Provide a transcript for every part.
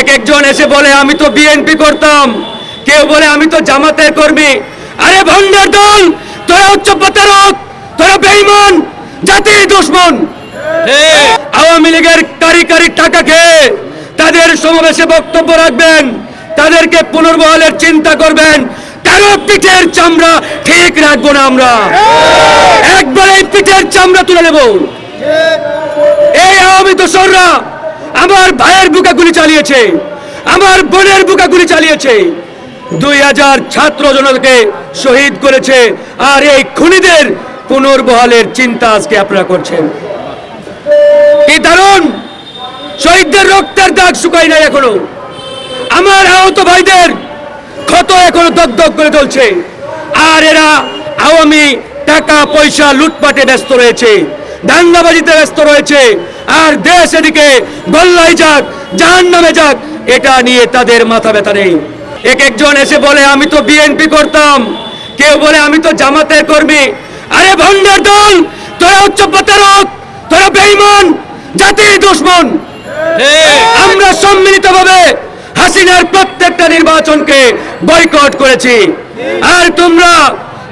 এক একজন এসে বলে, আমি তো বিএনপি করতাম। কেউ বলে, আমি তো জামাতের কর্মী। আরে ভণ্ডের দল, তোরা উচ্চ প্রতারক, তোরা বেঈমান জাতির দুশ্মন। আওয়ামী লীগের কারি কারি টাকা খেয়ে তাদের সমাবেশে বক্তব্য রাখবেন, তাদেরকে পুনর্বহালের চিন্তা করবেন। কারও পিঠের চামড়া ঠিক রাখব না আমরা। একবার পিঠের চামড়া তুলে নেব। এই আওয়ামী দোসররা আমার ভাইয়ের বুকা গুলি চালিয়েছে। আমার বোনের বুকা গুলি চালিয়েছে। দুই হাজার ছাত্র জনতাকে শহীদ করেছে আর এই খুনিদের পুনর্বহালের চিন্তা আজকে আপনারা করছেন। কি দারুণ! শহীদদের রক্তের দাগ শুকাই নাই এখনও। আমার আহত ভাইদের ক্ষত এখনও দগদগ করে চলছে। আর এরা আওয়ামী টাকা পয়সা লুটপাটে ব্যস্ত রয়েছে। দাঙ্গাবাজিতে ব্যস্ত রয়েছে। আর দেশ এদিকে গল্লাই যাক জাহান নামে যাক এটা নিয়ে তাদের মাথা ব্যথা নেই। এক একজন এসে বলে আমি তো বিএনপি করতাম। কেউ বলে আমি তো জামাতের কর্মী। আরে ভণ্ডের দল তোরা উচ্চ প্রতারক তোরা বেঈমান জাতির দুশ্মন। আমরা সম্মিলিতভাবে হাসিনার প্রত্যেকটা নির্বাচনকে বয়কট করেছি। আর তোমরা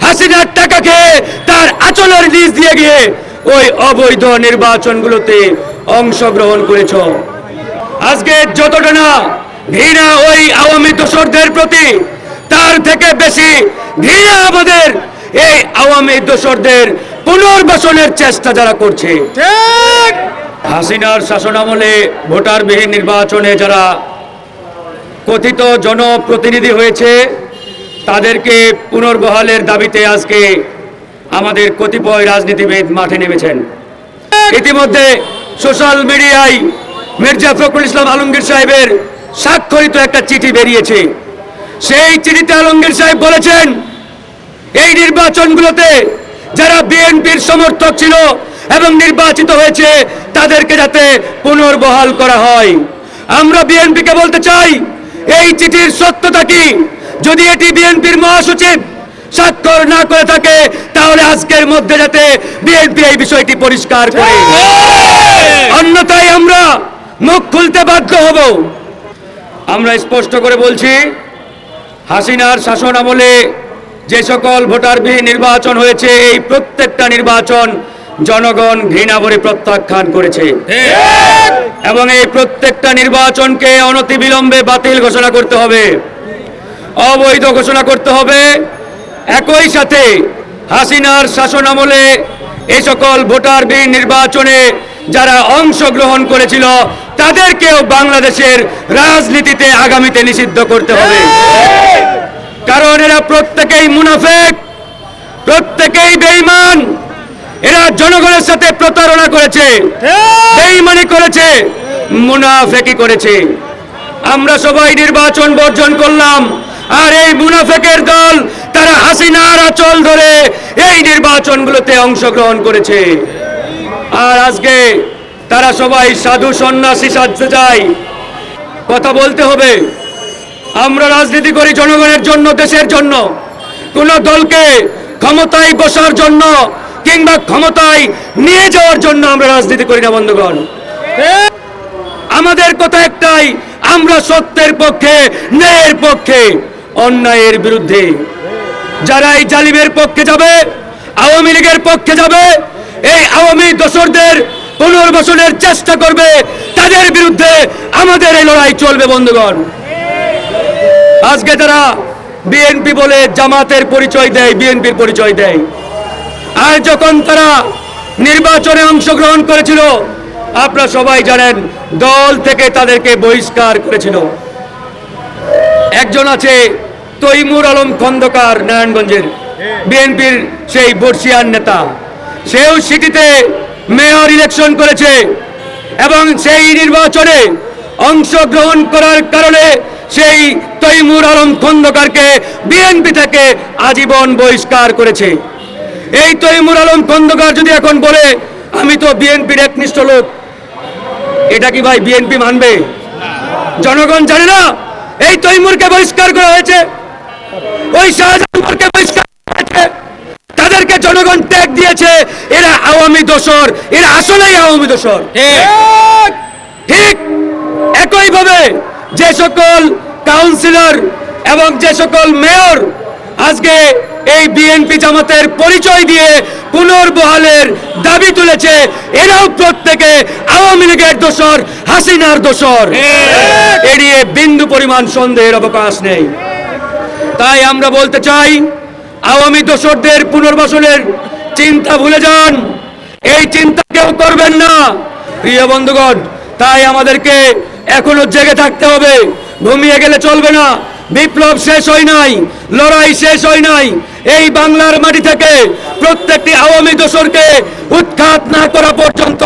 হাসিনার টাকা খেয়ে তার আচলের লিজ দিয়ে গিয়ে ওই অবৈধ নির্বাচনগুলোতে অংশগ্রহণ করেছ। আজকে যতটা না ঘৃণা ওই আওয়ামী দোসরদের প্রতি তার থেকে বেশি ঘৃণা আমাদের এই আওয়ামী দোসরদের পুনর্বাসনের চেষ্টা যারা করছে। হাসিনার শাসনামলে ভোটারবিহীন নির্বাচনে যারা কথিত জনপ্রতিনিধি হয়েছে তাদেরকে পুনর্বহালের দাবিতে আজকে আমাদের কতিপয় রাজনীতিবিদ মাঠে নেমেছেন। ইতিমধ্যে সোশ্যাল মিডিয়ায় মির্জা ফখরুল ইসলাম আলমগীর সাহেবের স্বাক্ষরিত একটা চিঠি বেরিয়েছে। সেই চিঠিতে আলমগীর সাহেব বলেছেন, এই নির্বাচনগুলোতে যারা বিএনপির সমর্থক ছিল এবং নির্বাচিত হয়েছে, তাদেরকে যাতে পুনর্বহাল করা হয়। আমরা বিএনপিকে বলতে চাই, এই চিঠির সত্যতা কি? যদি এটি বিএনপির মহাসচিব স্বাক্ষর না করে থাকে তাহলে আজকের মধ্যে যাতে বিএনপি এই বিষয়টি পরিষ্কার করে। অন্যথায় আমরা মুখ খুলতে বাধ্য হব। আমরা স্পষ্ট করে বলছি হাসিনার শাসন আমলে যে সকল ভোটারবিহীন নির্বাচন হয়েছে এই প্রত্যেকটা নির্বাচন জনগণ ঘৃণা ভরে প্রত্যাখ্যান করেছে। এবং এই প্রত্যেকটা নির্বাচনকে অনতিবিলম্বে বাতিল ঘোষণা করতে হবে। অবৈধ ঘোষণা করতে হবে। একই সাথে হাসিনার শাসন আমলে এই সকল ভোটারবিহীন নির্বাচনে যারা অংশগ্রহণ করেছিল, তাদেরকেও বাংলাদেশের রাজনীতিতে আগামীতে নিষিদ্ধ করতে হবে। কারণ এরা প্রত্যেকেই মুনাফেক, প্রত্যেকেই বেঈমান। এরা জনগণের সাথে প্রতারণা করেছে, বেঈমানি করেছে মুনাফেকি করেছে। আমরা সবাই নির্বাচন বর্জন করলাম, আর এই মুনাফেকের দল তারা হাসিনার আচল ধরে এই নির্বাচনগুলোতে অংশগ্রহণ করেছে। আর আজকে তারা সবাই সাধু সন্ন্যাসী সাজতে যায় কথা বলতে হবে, আমরা রাজনীতি করি জনগণের জন্য, দেশের জন্য। কোন দলকে ক্ষমতায় বসার জন্য কিংবা ক্ষমতায় নিয়ে যাওয়ার জন্য আমরা রাজনীতি করি না, বন্ধুগণ। আমাদের কথা একটাই, আমরা সত্যের পক্ষে, ন্যায়ের পক্ষে, অন্যায়ের বিরুদ্ধে। যারা এই জালিমের পক্ষে যাবে, আওয়ামী লীগের পক্ষে যাবে, এই আওয়ামী দোসরদের পুনর্বাসনের চেষ্টা করবে, তাদের বিরুদ্ধে আমাদের এই লড়াই চলবে, বন্ধুগণ। আজকে তারা বিএনপি বলে জামাতের পরিচয় দেয়, বিএনপির পরিচয় দেয়। আর যখন তারা নির্বাচনে অংশগ্রহণ করেছিল, আপনারা সবাই জানেন, দল থেকে তাদেরকে বহিষ্কার করেছিল। একজন আছে তৈমুর আলম খন্দকার নারায়ণগঞ্জের বিএনপির সেই বর্ষিয়ান নেতা। সেও সিটিতে মেয়র ইলেকশন করেছে এবং সেই নির্বাচনে অংশগ্রহণ করার কারণে সেই তৈমুর আলম খন্দকারকে বিএনপি থেকে আজীবন বহিষ্কার করেছে। এই তৈমুর আলম খন্দকার যদি এখন বলে, আমি তো বিএনপির একনিষ্ঠ লোক এটা কি ভাই বিএনপি মানবে? জনগণ জানে না? এই তৈমুরকে বহিষ্কার করা হয়েছে। ওই শাহজাহানকে বহিষ্কার তাদেরকে জনগণ ত্যাগ দিয়েছে। এরা আওয়ামী দোসর এরা আসলেই আওয়ামী দোসর ঠিক। একইভাবে যে সকল কাউন্সিলর এবং যে সকল মেয়র আজকে এই বিএনপি জামাতের পরিচয় দিয়ে পুনর্বহালের দাবি তুলেছে এরাও প্রত্যেকে আওয়ামী লীগের দোষর হাসিনার দোষর। এড়িয়ে বিন্দু পরিমাণ সন্দেহের অবকাশ নেই। তাই আমরা বলতে চাই, আওয়ামী দোসরদের পুনর্বাসনের চিন্তা ভুলে যান। এই চিন্তা কেউ করবেন না। প্রিয় বন্ধুগণ, তাই আমাদেরকে এখনও জেগে থাকতে হবে। ঘুমিয়ে গেলে চলবে না। বিপ্লব শেষ হয় নাই, লড়াই শেষ হয় নাই। এই বাংলার মাটি থেকে প্রত্যেকটি আওয়ামী দোসরকে উৎখাত না করা পর্যন্ত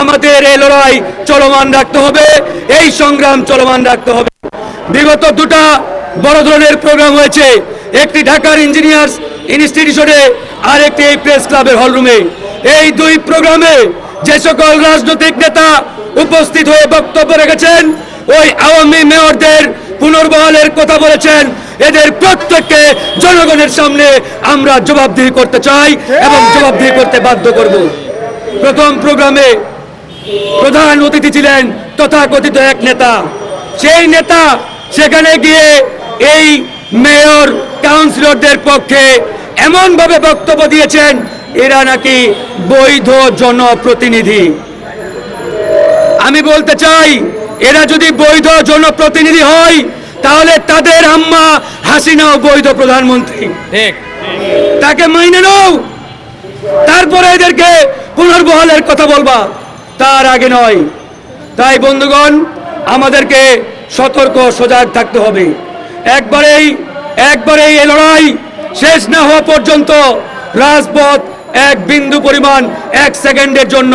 আমাদের এই লড়াই চলমান রাখতে হবে। এই সংগ্রাম চলমান রাখতে হবে। বিগত দুটা বড় ধরনের প্রোগ্রাম হয়েছে। একটি ঢাকার ইঞ্জিনিয়ার্স ইনস্টিটিউশনে আর একটি এই প্রেস ক্লাবের হলরুমে এই দুই প্রোগ্রামে যে সকল রাজনৈতিক নেতা উপস্থিত হয়ে বক্তব্য রেখেছেন, ওই আওয়ামী মেয়রদের পুনর্বহালের কথা বলেছেন। এদের প্রত্যেককে জনগণের সামনে আমরা জবাবদিহি করতে চাই এবং জবাবদিহি করতে বাধ্য করব। প্রথম প্রোগ্রামে প্রধান অতিথি ছিলেন তথাকথিত এক নেতা। সেই নেতা সেখানে গিয়ে এই মেয়র কাউন্সিলরদের পক্ষে এমনভাবে বক্তব্য দিয়েছেন এরা নাকি বৈধ জনপ্রতিনিধি। আমি বলতে চাই এরা যদি বৈধ জনপ্রতিনিধি হয় তাহলে তাদের আম্মা হাসিনাও বৈধ প্রধানমন্ত্রী। ঠিক। তাকে মাইনে নাও। তারপরে এদেরকে পুনর্বহালের কথা বলবা। তার আগে নয়। তাই বন্ধুগণ আমাদেরকে সতর্ক সজাগ থাকতে হবে। একবারেই একবারেই এই লড়াই শেষ না হওয়া পর্যন্ত রাজপথ এক বিন্দু পরিমাণ, এক সেকেন্ডের জন্য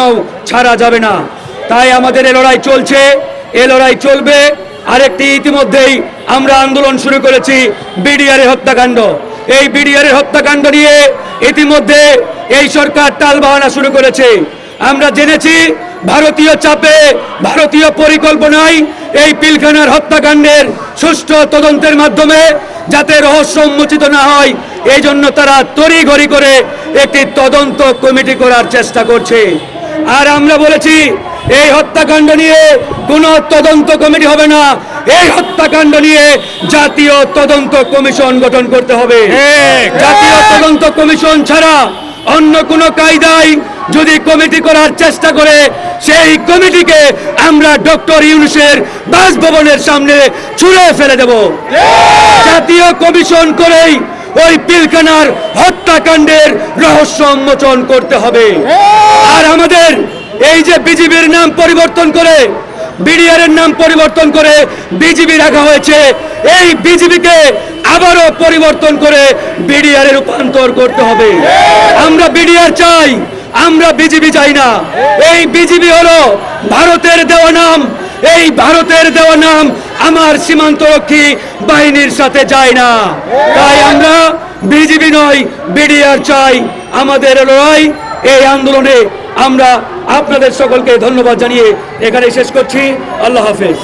ছাড়া যাবে না। তাই আমাদের এ লড়াই চলছে এ লড়াই চলবে। আরেকটি ইতিমধ্যেই আমরা আন্দোলন শুরু করেছি বিডিআর হত্যাকাণ্ড। এই বিডিআর হত্যাকাণ্ড নিয়ে ইতিমধ্যে এই সরকার টালবাহানা শুরু করেছে। আমরা জেনেছি ভারতীয় চাপে ভারতীয় পরিকল্পনায় এই পিলখানার হত্যাকাণ্ডের সুষ্ঠু তদন্তের মাধ্যমে যাতে রহস্য উন্মোচিত না হয় এই জন্য তারা তড়িঘড়ি করে একটি তদন্ত কমিটি করার চেষ্টা করছে। আর আমরা বলেছি এই হত্যাকাণ্ড নিয়ে কোনো তদন্ত কমিটি হবে না এই হত্যাকাণ্ড নিয়ে জাতীয় তদন্ত কমিশন গঠন করতে হবে। জাতীয় তদন্ত কমিশন ছাড়া অন্য কোনো কায়দায় যদি কমিটি করার চেষ্টা করে, সেই কমিটিকে আমরা ডক্টর ইউনুসের বাসভবনের সামনে ছুঁড়ে ফেলে দেব। জাতীয় কমিশন করেই ওই পিলখানার হত্যাকাণ্ডের রহস্য উন্মোচন করতে হবে। আর আমাদের এই যে বিজিবির নাম পরিবর্তন করে বিডিআর এর নাম পরিবর্তন করে বিজিবি রাখা হয়েছে, এই বিজিবিকে আবারও পরিবর্তন করে বিডিআর রূপান্তর করতে হবে। আমরা বিডিআর চাই আমরা বিজিবি চাই না। এই বিজিবি হলো ভারতের দেওয়া নাম। এই ভারতের দেওয়া নাম আমার সীমান্তরক্ষী বাহিনীর সাথে যায় না। তাই আমরা বিজিবি নয়, বিডিআর চাই। আমাদের লড়াই, এই আন্দোলনে আমরা আপনাদের সকলকে ধন্যবাদ জানিয়ে এখানে শেষ করছি। আল্লাহ হাফেজ।